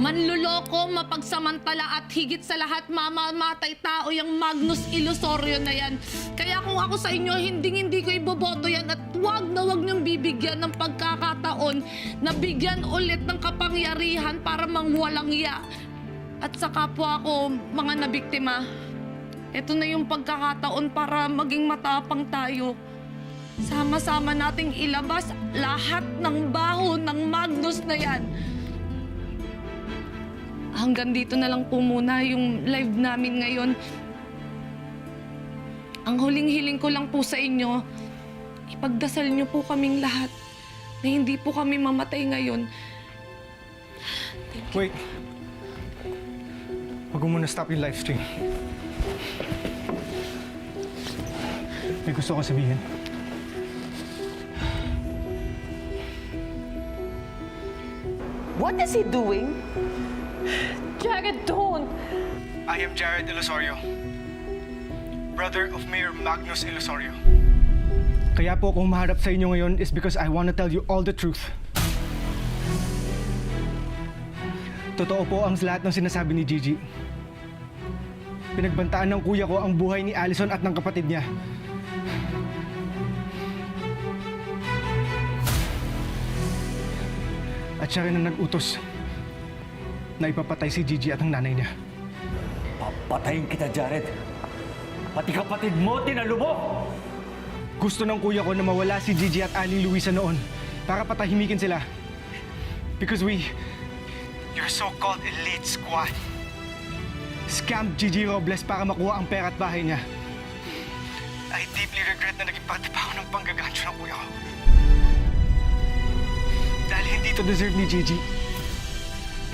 Manluloko, mapagsamantala at higit sa lahat mamamatay tao yung Magnus Illusorio na yan. Kaya kung ako sa inyo, hindi hindi ko iboboto yan at wag na wag niyong bibigyan ng pagkakataon na bigyan ulit ng kapangyarihan para mangwalang ya. At sa kapwa ko, mga nabiktima, ito na yung pagkakataon para maging matapang tayo. Sama-sama nating ilabas lahat ng baho ng Magnus na yan. Hanggang dito na lang po muna yung live namin ngayon. Ang huling-hiling ko lang po sa inyo, ipagdasal niyo po kaming lahat na hindi po kami mamatay ngayon. Wait. Huwag mo muna stop yung live stream. May gusto kong sabihin. What is he doing? Jared, don't! I am Jared Ilosorio, brother of Mayor Magnus Ilosorio. Kaya po kung maharap sa inyo ngayon is because I want to tell you all the truth. Totoo po ang lahat ng sinasabi ni Gigi. Pinagbantaan ng kuya ko ang buhay ni Allison at ng kapatid niya. At siya rin ang nag-utos na ipapatay si Gigi at ang nanay niya. Papatayin kita, Jared. Pati kapatid mo, tinalo mo! Gusto ng kuya ko na mawala si Gigi at Aling Luisa noon para patahimikin sila. Because we, your so-called elite squad, scammed Gigi Robles para makuha ang pera at bahay niya. I deeply regret na naging parte pa ako ng panggagancho ng kuya ko. Dahil hindi to deserve ni Gigi.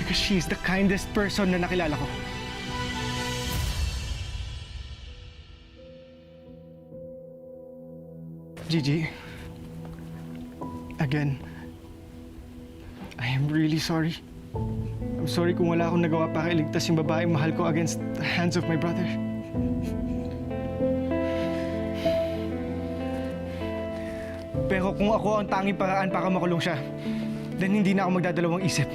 Because she is the kindest person na nakilala ko. Gigi, again, I am really sorry. I'm sorry kung wala akong nagawa para iligtas yung babaeng mahal ko against the hands of my brother. Pero kung ako ang tanging paraan para makulong siya, then hindi na ako magdadalawang isip.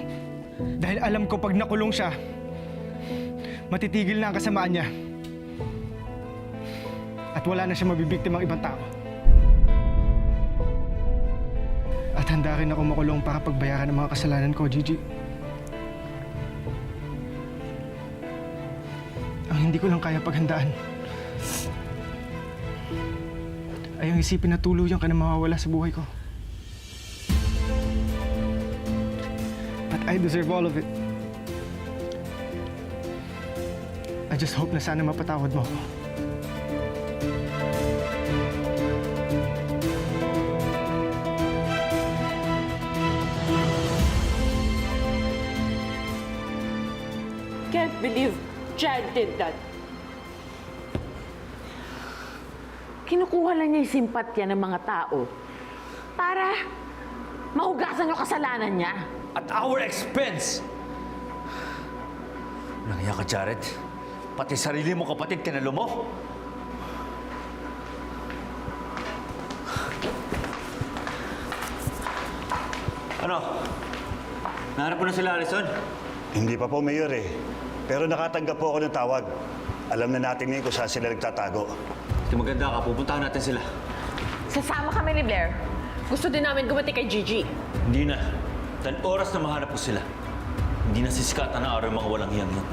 Dahil alam ko pag nakulong siya, matitigil na ang kasamaan niya. At wala na siya mabibiktimang ibang tao. At handa rin ako makulong para pagbayaran ng mga kasalanan ko, Gigi. Ang hindi ko lang kaya paghandaan ay ang isipin na tuluyang ka na mawawala sa buhay ko. I deserve all of it. I just hope na sana mapatawad mo ako. Can't believe Jared did that. Kinukuha lang niya yung simpatya ng mga tao para mahugasan yung kasalanan niya. At our expense! Nangiyak ka, Jared. Pati sarili mo kapatid, tinalo mo. Ano? Nahanap mo na sila, Alison? Hindi pa po, Mayor eh. Pero nakatanggap po ako ng tawag. Alam na natin ngayon kung saan sila nagtatago. Ito maganda ka, pupuntahan natin sila. Sasama kami ni Blair. Gusto din namin gumati kay Gigi. Hindi na. Dahil oras na mahanap ko sila. Hindi na sisikatan na araw mga walang hiyang yan.